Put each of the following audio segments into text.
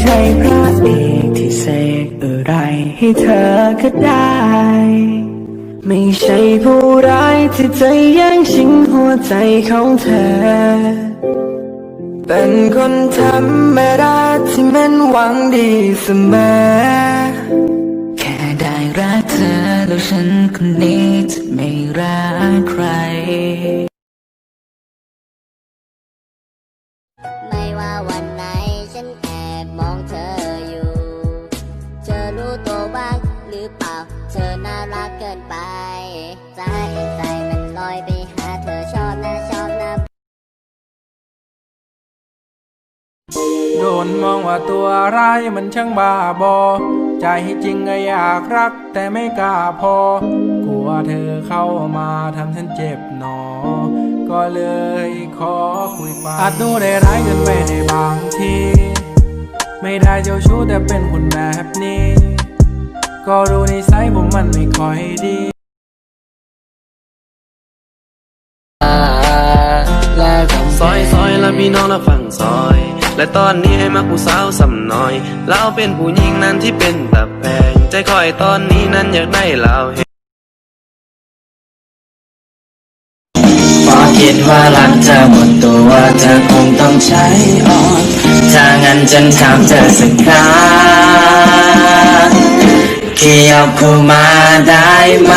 ใช่พระเอกที่เสกอะไรให้เธอก็ได้ ไม่ใช่ผู้ร้ายที่จะแย่งชิงหัวใจของเธอ เป็นคนธรรมดาที่มันหวังดีเสมอแค่ได้รักเธอแล้วฉันคนนี้จะไม่รักใคร ไม่ว่าวันไหน ฉันแอบมองเธออยู่ เธอรู้ตัวบ้างหรือเปล่า เธอน่ารักเกินไป ใจใจมันลอยไปหาเธอชอบนะชอบนะโดนมองว่าตัวร้ายมันช่างบ้าบอ ใจจริงก็อยากรักแต่ไม่กล้าพอ กลัวเธอเข้ามาทำฉันเจ็บหนอ ก็เลยขอคุยไปอาจดูได้ร้ายเกินไปในบางที ไม่ได้เจ้าชู้แต่เป็นคนแบบนี้ ก็รู้นิสัยผมมันไม่ค่อยดีซอยซอยและพี่น้องและฝั่งซอย และตอนนี้ให้มาผู้สาวสำน้อย เราเป็นผู้หญิงนั้นที่เป็นตะแพง ใจคอยตอนนี้นั้นอยากได้เราเห็นพอคิดว่ารักเธอหมดตัวเธอคงต้องใช้อ่อน ถ้างั้นฉันถามเธอสักครั้งขยับเข้ามาได้ไหม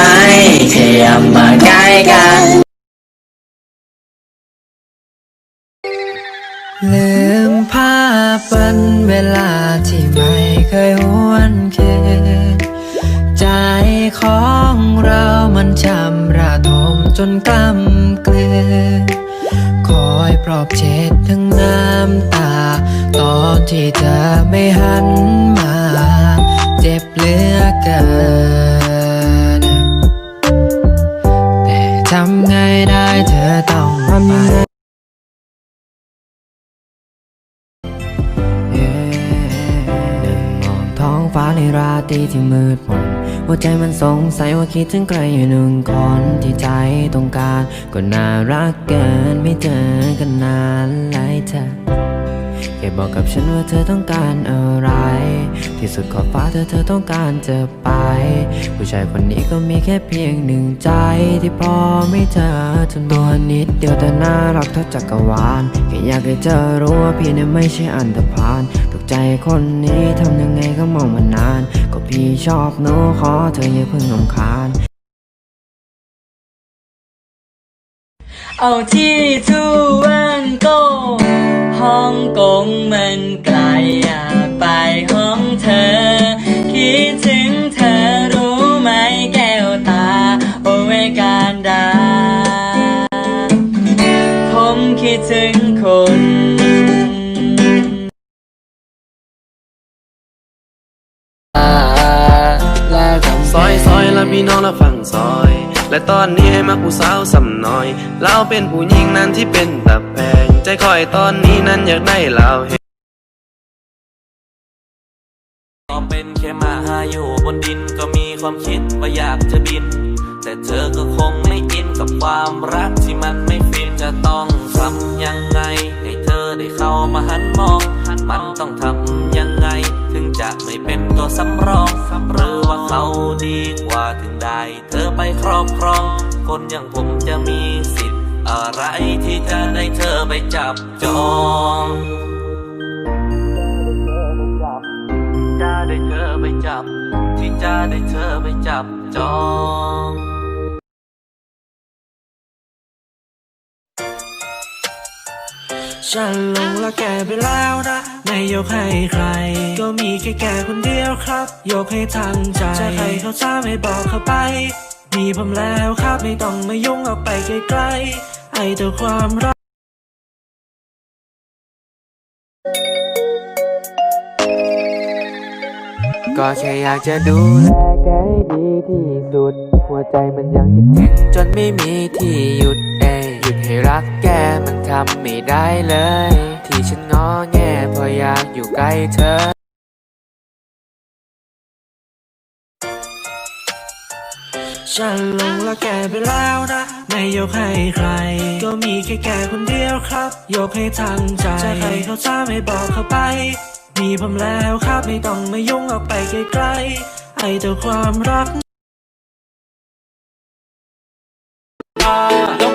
ขยับมาใกล้กันลืมภาพวันเวลาที่ไม่เคยหวนคืนใจของเรามันจำระทมจนกล้ำกลืนคอยปลอบเช็ดทั้งน้ำตา ตอนที่เธอไม่หันมา เจ็บเหลือเกิน แต่ทำไงได้เธอต้องทำยังไงมองท้องฟ้าในราตรีที่มืดมนหัวใจมันสงสัยว่าคิดถึงใครอยู่หนึ่งคนที่ใจต้องการ ก็น่ารักเกินไม่เจอกันนานหลายเธอ แค่บอกกับฉันว่าเธอต้องการอะไร ที่สุดขอบฟ้าเธอเธอต้องการจะไป ผู้ชายคนนี้ก็มีแค่เพียงหนึ่งใจที่พร้อมไม่เธอจนตัวนิดเดียวแต่น่ารักเท่าจักรวาลแค่อยากให้เธอรู้ว่าพี่เนี่ยไม่ใช่อันธพาลถูกใจคนนี้ทำยังไงก็มองมานาน ก็พี่ชอบหนูขอเธออย่าเพิ่งรำคาญเอาที่ทูวันโก ฮ่องกงมันไกลอยากไปห้องเธอ คิดถึงเธอรู้ไหมแก้วตา โอเวการดา ผมคิดถึงคนซอยซอยและพี่น้องและฝั่งซอย และตอนนี้ให้มาผู้สาวสำน้อยเราเป็นผู้หญิงนั้นที่เป็นตะแพงใจคอยตอนนี้นั้นอยากได้เราเห็นก็เป็นแค่มาหาอยู่บนดินก็มีความคิดว่าอยากจะบิน แต่เธอก็คงไม่อินกับความรักที่มันไม่ฟินจะต้องทำยังไง ให้เธอได้เข้ามาหันมอง มันต้องทำยังไง ถึงจะไม่เป็นตัวสำรอง เขาดีกว่าถึงได้เธอไปครอบครอง คนอย่างผมจะมีสิทธิ์ อะไรที่จะได้เธอไปจับจองจะได้เธอไปจับ ที่จะได้เธอไปจับจอง ฉันลงรักแกไปแล้วนะ ไม่ยกให้ใคร ก็มีแค่แกคนเดียวครับ ยกให้ทางใจจะใครเขาทราไม่บอกเขาไป มีผมแล้วครับไม่ต้องมายุ่งออกไปไกลๆไอ้ตัวความรักก็แค่อยากจะดูแลแกให้ดีที่สุด หัวใจมันยังคิดถึงจนไม่มีที่หยุด ทำไม่ได้เลย ที่ฉันงอแงเพราะอยากอยู่ใกล้เธอฉันหลงรักแกไปแล้วนะ ไม่ยกให้ใคร ก็มีแค่แกคนเดียวครับ ยกให้ทางใจจะใครเขาทราไม่บอกเขาไป มีผมแล้วครับไม่ต้องมายุ่งออกไปไกลๆไอ้เจ้าความรักอ่า